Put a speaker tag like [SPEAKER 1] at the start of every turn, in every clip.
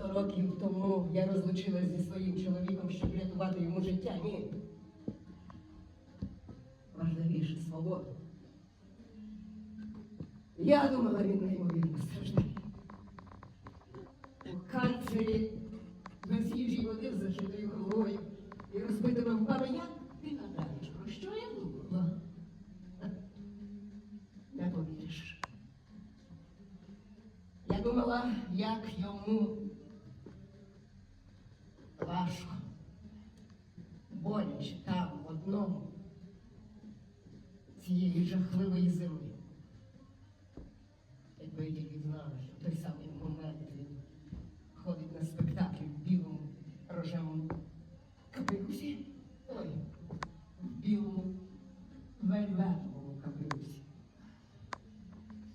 [SPEAKER 1] Сто років тому я розлучилась зі своїм чоловіком, щоб рятувати йому життя. Ні. Важливіше свобода. Я думала, він неймовірно страждає. У канцлері без їжі води з зашитою головою і розбитими губами. Як ти гадаєш, про що я думала? Не повіриш. Я думала, як йому важко, боляче там в одному цієї жахливої зими. Якби тільки знала, що в той самий момент він ходить на спектакль в білому рожевому капелюсі. Ой, в білому вельветовому капелюсі,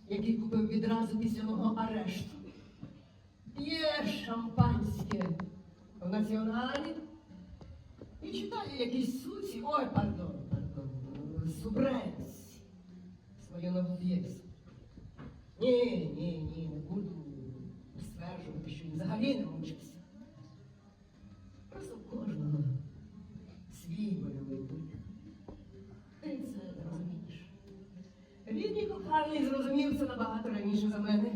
[SPEAKER 1] який купив відразу після мого націоналі і читає якісь суці. Ой, пардон, пардон, субренс. Свою нову п'єсу. Ні, ні, ні, не буду стверджувати, що він взагалі не мучився. Просто в кожного свій бойовий путь. Ти це розумієш. Рідний коханий зрозумів це набагато раніше за мене.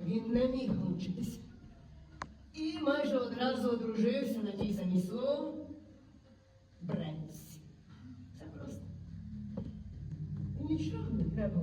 [SPEAKER 1] Він не міг мучитися. Майже одразу одружився на тій самій слово Бренсі. Це просто. Нічого не треба